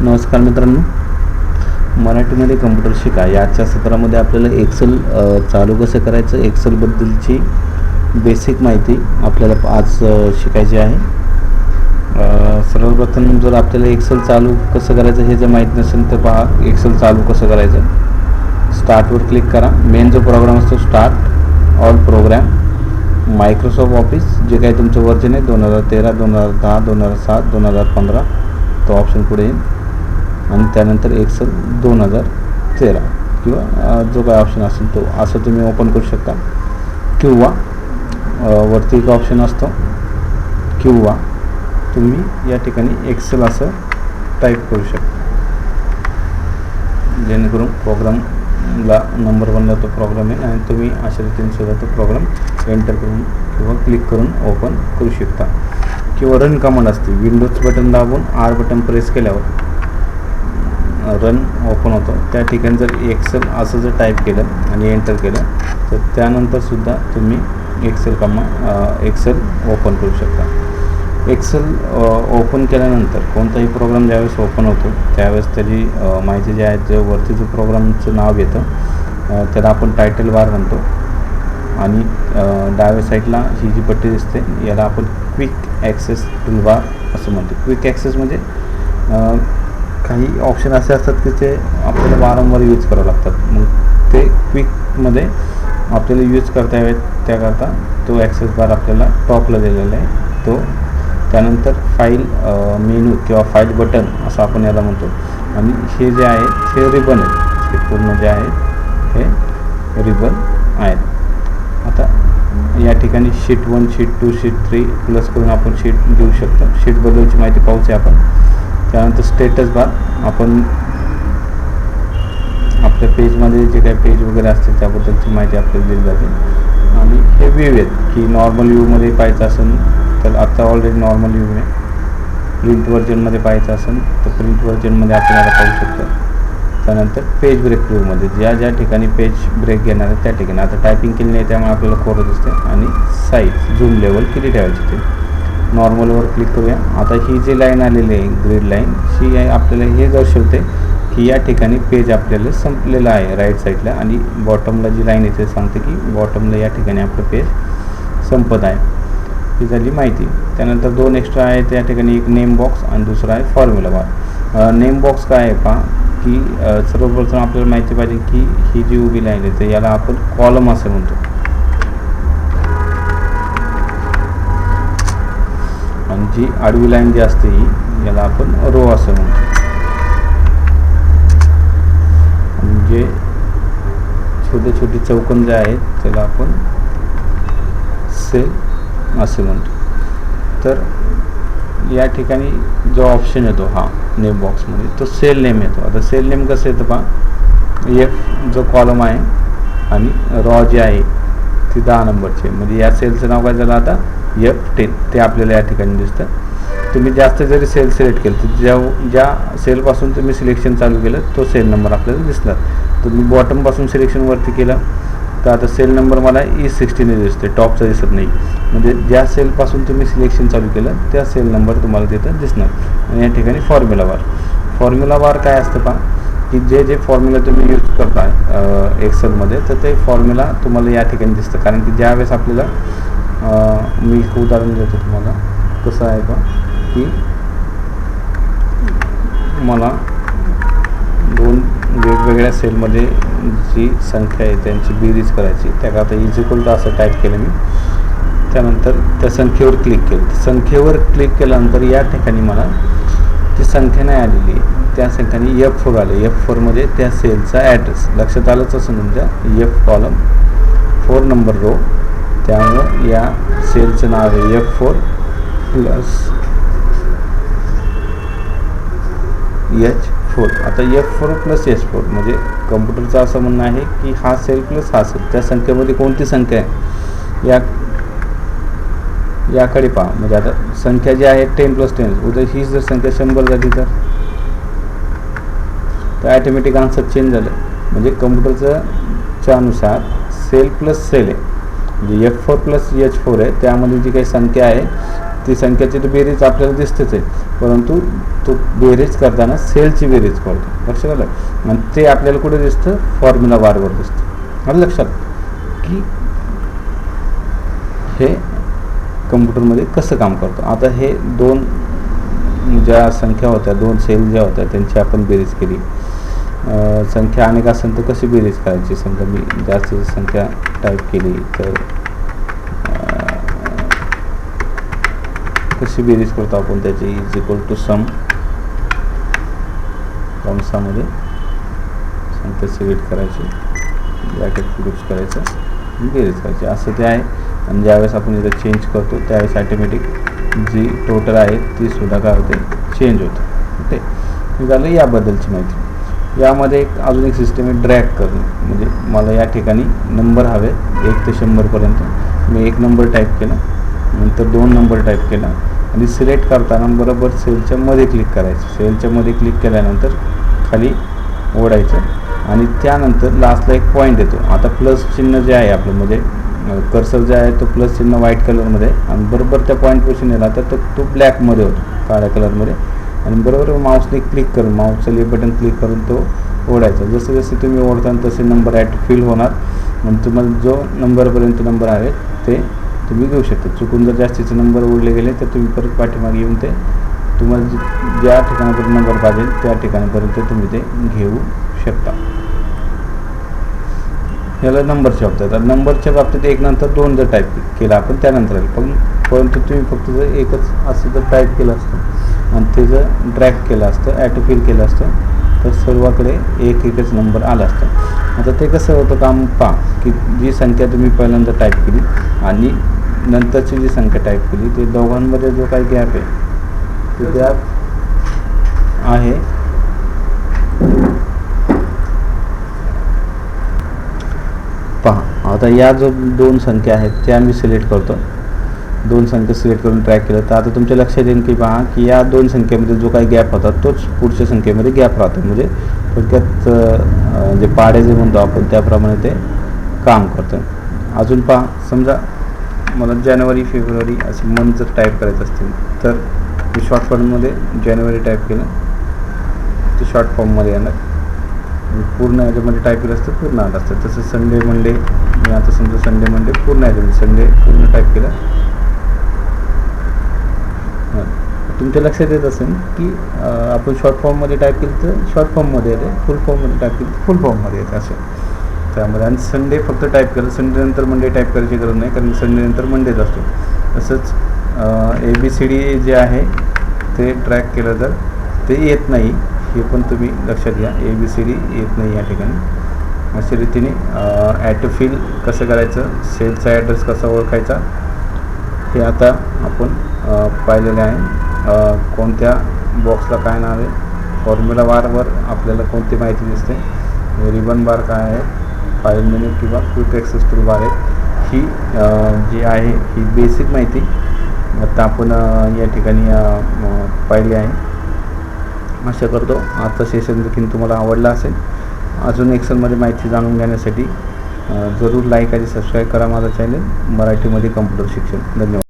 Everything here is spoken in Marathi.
नमस्कार मित्रांनो. मराठीमध्ये कम्प्युटर शिका. याच्या सत्रामध्ये आपल्याला एक्सेल चालू कसं करायचं एक्सेलबद्दलची बेसिक माहिती आपल्याला आज शिकायची आहे. सर्वप्रथम जर आपल्याला एक्सेल चालू कसं करायचं हे जर माहीत नसेल तर पहा एक्सेल चालू कसं करायचं? स्टार्टवर क्लिक करा. मेन जो प्रोग्राम असतो start all program Microsoft Office जे काही तुमचं वर्जन आहे दोन हजार तेरा दोन हजार दहा दोन हजार सात दोन हजार पंधरा तो ऑप्शन पुढे येईल. आणि त्यानंतर एक्सेल दोन हजार तेरा. किंवा जो काय ऑप्शन असेल तो. असं तुम्ही ओपन करू शकता. किंवा वरती एक ऑप्शन असतो. किंवा तुम्ही या ठिकाणी एक्सेल असं टाईप करू शकता. जेणेकरून प्रोग्रामला नंबर बनला तो प्रोग्राम आहे आणि तुम्ही अशा रीतीने सुद्धा तो प्रोग्राम एंटर करून किंवा क्लिक करून ओपन करू शकता. किंवा रन कमांड असते. विंडोज बटन दाबून आर बटन प्रेस केल्यावर रन ओपन होतो. त्या ठिकाणी जर एक्सेल असं जर टाईप केलं आणि एंटर केलं तर त्यानंतरसुद्धा तुम्ही एक्सेल कमा एक्सेल ओपन करू शकता. एक्सेल ओपन केल्यानंतर कोणताही प्रोग्राम ज्यावेळेस ओपन होतो त्यावेळेस त्याची माहिती जी आहे जो वरती जो प्रोग्रामचं नाव येतं त्याला आपण टायटल बार म्हणतो. आणि डाव्या साईडला ही जी पट्टी दिसते याला आपण क्विक ॲक्सेस टूलबार असं म्हणतो. क्विक ॲक्सेस म्हणजे काही ऑप्शन असे असतात की ते आपल्याला वारंवार यूज करावं लागतात. मग ते क्विकमध्ये आपल्याला यूज करता यावेत त्याकरता तो ॲक्सेस बार आपल्याला टॉपला दिलेला आहे. तो त्यानंतर फाईल मेनू किंवा फाईल बटन असं आपण याला म्हणतो. आणि हे जे आहे हे रिबन आहेत हे पूर्ण जे आहे हे रिबन आहेत आता या ठिकाणी sheet one sheet two sheet three plus करून आपण शीट देऊ शकतो. शीटबद्दलची माहिती पाहूच आपण. त्यानंतर स्टेटस बार आपण आपल्या पेजमध्ये जे काही पेज वगैरे असते त्याबद्दलची माहिती आपल्याला दिली जाते. आणि हे व्ह्यू आहेत की नॉर्मल व्ह्यूमध्ये पाहायचं असेल तर आत्ता ऑलरेडी नॉर्मल व्ह्यू आहे. प्रिंट व्हर्जनमध्ये पाहायचं असेल तर प्रिंट व्हर्जनमध्ये आपल्याला पाहू शकतो. त्यानंतर पेज ब्रेक व्ह्यूमध्ये ज्या ज्या ठिकाणी पेज ब्रेक घेणार आहे त्या ठिकाणी. आता टायपिंग केली नाही त्यामुळे आपल्याला कोरं दिसते आणि साईज झूम लेवल किती ठेवायची ते? नॉर्मलवर क्लिक करूया. आता ही जी लाईन आलेली आहे ग्रीड लाईन ही आपल्याला हे दर्शवते की या ठिकाणी पेज आपल्याला संपलेलं आहे राईट साईडला आणि बॉटमला जी लाईन येते सांगते की बॉटमला या ठिकाणी आपलं पेज संपत आहे. ही झाली माहिती. त्यानंतर दोन एक्स्ट्रा आहे त्या ठिकाणी एक नेम बॉक्स आणि दुसरा आहे फॉर्म्युला बार नेम बॉक्स काय आहे पहा की सर्वप्रथम आपल्याला माहिती पाहिजे की ही जी उभी लाईन आहे याला आपण कॉलम असं म्हणतो. आणि जी आडवी लाईन जी असते ही याला आपण रो असं म्हणतो. म्हणजे छोटे छोटे चौकन जे आहेत त्याला आपण सेल असे म्हणतो. तर या ठिकाणी जो ऑप्शन येतो हा नेम बॉक्समध्ये तो सेल नेम येतो. आता सेल नेम कसं येतं पहा? एफ जो कॉलम आहे आणि रॉ जे आहे ती दहा नंबरची म्हणजे या सेलचं नाव काय झालं आता? एफ टेन ते आपल्याला या ठिकाणी दिसतं. तुम्ही जास्त जरी सेल सिलेक्ट केलं तर ज्या ज्या सेलपासून तुम्ही सिलेक्शन चालू केलं तो सेल नंबर आपल्याला दिसला तुम्ही बॉटमपासून सिलेक्शनवरती केलं तर आता सेल नंबर मला e ई सिक्स्टीने दिसते टॉपचा दिसत नाही. म्हणजे ज्या सेलपासून तुम्ही सिलेक्शन चालू केलं त्या सेल नंबर तुम्हाला तिथं दिसणार. आणि या ठिकाणी फॉर्म्युला बार फॉर्म्युला बार काय असतं पहा की जे जे फॉर्म्युला तुम्ही यूज करताय एक्सेलमध्ये तर ते फॉर्म्युला तुम्हाला या ठिकाणी दिसतं. कारण की ज्यावेळेस आपल्याला मी एक उदाहरण देतो तुम्हाला. कसं आहे का की मला दोन वेगवेगळ्या सेलमध्ये जी संख्या आहे त्यांची बेरीज करायची. त्याकरता इज इक्वल टू असं टाईप केलं मी. त्यानंतर त्या संख्येवर क्लिक केलं. संख्येवर क्लिक केल्यानंतर या ठिकाणी मला ती संख्या नाही आलेली. त्या संख्याने एफ फोर आले. एफ फोरमध्ये त्या सेलचा ॲड्रेस लक्षात आलंच असं तुमच्या F column four number row त्यामुळं या सेलचं नाव आहे F four plus H four आता F four plus H four म्हणजे कम्प्युटरचं असं म्हणणं आहे की हा सेल प्लस हा सेल त्या संख्येमध्ये कोणती संख्या आहे? या याकडे पहा. म्हणजे आता संख्या जी आहे टेन प्लस टेन उद्या ही जर संख्या शंभर झाली तर? तर ॲटोमॅटिक आन्सर चेंज झालं. म्हणजे कम्प्युटरचं च्यानुसार सेल प्लस सेल आहे. म्हणजे F four plus H four आहे त्यामध्ये जी काही संख्या आहे ती संख्याची तर बेरीज आपल्याला दिसतेच आहे. परंतु तो बेरीज करताना सेलची बेरीज करतो. लक्षात आलं आणि ते आपल्याला कुठे दिसतं? फॉर्म्युला बारवर दिसतं. आणि लक्षात की हे कम्प्युटरमध्ये कसं काम करतो? आता हे दोन ज्या संख्या होत्या दोन सेल ज्या होत्या त्यांची आपण बेरीज केली. संख्या अनेक असेल तर कशी बेरीज करायची? समजा मी जास्तीत संख्या टाईप केली तर कशी बेरीज करतो आपण त्याची? इज इक्वल टू सम कंसामध्ये संख्या सिलेक्ट करायची. ब्रॅकेट क्लोज करायचं. बेरीज करायची. असं ते आहे. आणि ज्यावेळेस आपण इथं चेंज करतो त्यावेळेस ॲटोमॅटिक जी टोटल आहे ती सुद्धा काय होते. चेंज होते. ओके झालं याबद्दलची माहिती. यामध्ये एक अजून एक सिस्टम आहे ड्रॅग करणे म्हणजे मला या ठिकाणी नंबर हवे. एक ते शंभरपर्यंत मी एक नंबर टाईप केला. नंतर दोन नंबर टाईप केला. आणि सिलेक्ट करताना बरोबर सेलच्या मध्ये क्लिक करायचं. सेलच्या मध्ये क्लिक केल्यानंतर खाली ओढायचं. आणि त्यानंतर लास्टला एक पॉईंट येतो. आता प्लस चिन्ह जे आहे आपलं म्हणजे कर्सर जे आहे तो प्लस चिन्ह व्हाईट कलरमध्ये आहे. आणि बरोबर त्या पॉईंटपासून येणार तर तो तो ब्लॅकमध्ये होतो. काळ्या कलरमध्ये आणि बरोबर माऊसने क्लिक करून माऊसचं ले बटन क्लिक करून तो ओढायचा. जसं जसे तुम्ही ओढता तसे नंबर ॲट फिल होणार. आणि तुम्हाला जो नंबरपर्यंत नंबर आहे ते तुम्ही घेऊ शकता. चुकून जर जास्तीचे नंबर ओढले गेले तर तुम्ही परत पाठीमागे येऊन ते तुम्हाला ज्या ठिकाणापर्यंत नंबर पाहिजे त्या ठिकाणापर्यंत तुम्ही ते घेऊ शकता. याला नंबरच्या बाबतीत. आता नंबरच्या बाबतीत एक नंतर दोन जर टाईप केला आपण त्यानंतर पण परंतु तुम्ही फक्त जर एकच असं जर टाईप केलं असतं आणि ते जर ड्रॅग केलं असतं ॲटोफिल केलं असतं. तर सर्वाकडे एक एकच नंबर आला असतं. आता ते कसं होतं काम पहा की जी संख्या तुम्ही पहिल्यांदा टाईप केली आणि नंतरची जी संख्या टाईप केली ते दोघांमध्ये जो काही गॅप आहे तो गॅप आहे. पहा आता या जो दोन संख्या आहेत त्या मी सिलेक्ट करतो. दोन संख्या सिलेक्ट करून ट्रॅक केलं. तर आता तुमच्या लक्षात येईल की पहा की या दोन संख्येमध्ये जो काही गॅप होता तोच पुढच्या संख्येमध्ये गॅप राहतो. म्हणजे थोडक्यात जे पाडे जे म्हणतो आपण त्याप्रमाणे ते काम करतं. अजून पहा समजा मला जानेवारी फेब्रुवारी असं मंथ जर टाईप करायचं असतील तर मी शॉर्ट फॉर्ममध्ये जानेवारी टाईप केलं. ते शॉर्ट फॉर्ममध्ये येणार. पूर्ण याच्यामध्ये टाईप केलं असतं पूर्ण आलं असतं. तसं संडे मंडे मी आता समजा संडे मंडे पूर्ण याच्यामध्ये संडे पूर्ण टाईप केलं हां. तुमच्या लक्षात येत असेल की आपण शॉर्ट फॉर्ममध्ये टाईप केलं तर शॉर्ट फॉर्ममध्ये येते फुल फॉर्ममध्ये टाईप केलं तर फुल फॉर्ममध्ये येते असं. त्यामध्ये आणि संडे फक्त टाईप केलं संडे नंतर मंडे टाईप करायची गरज नाही कारण संडे नंतर मंडेच असतो. तसंच A B C D J आहे ते ट्रॅक केलं तर ते येत नाही हे पण तुम्ही लक्षात घ्या. ए बी सी डी येत नाही या ठिकाणी. अशा रीतीने ॲटोफिल कसं करायचं सेलचा ॲड्रेस कसा ओळखायचा हे आता आपण पाहिलेलं आहे. कोणत्या बॉक्सला काय नाव आहे? फॉर्म्युला बारवर आपल्याला कोणती माहिती दिसते? रिबन बार काय आहे? फाईल मेन्यू किंवा क्विक ॲक्सेस टूल बार आहे. ही जी आहे ही बेसिक माहिती. आता आपण या ठिकाणी पाहिली आहे. आशा करतो आजचं सेशन देखील तुम्हाला आवडला असेल. अजून एक्सेलमध्ये माहिती जाणून घेण्यासाठी जरूर लाईक आणि सबस्क्राईब करा माझा चॅनल मराठीमध्ये कम्प्युटर शिक्षण. धन्यवाद.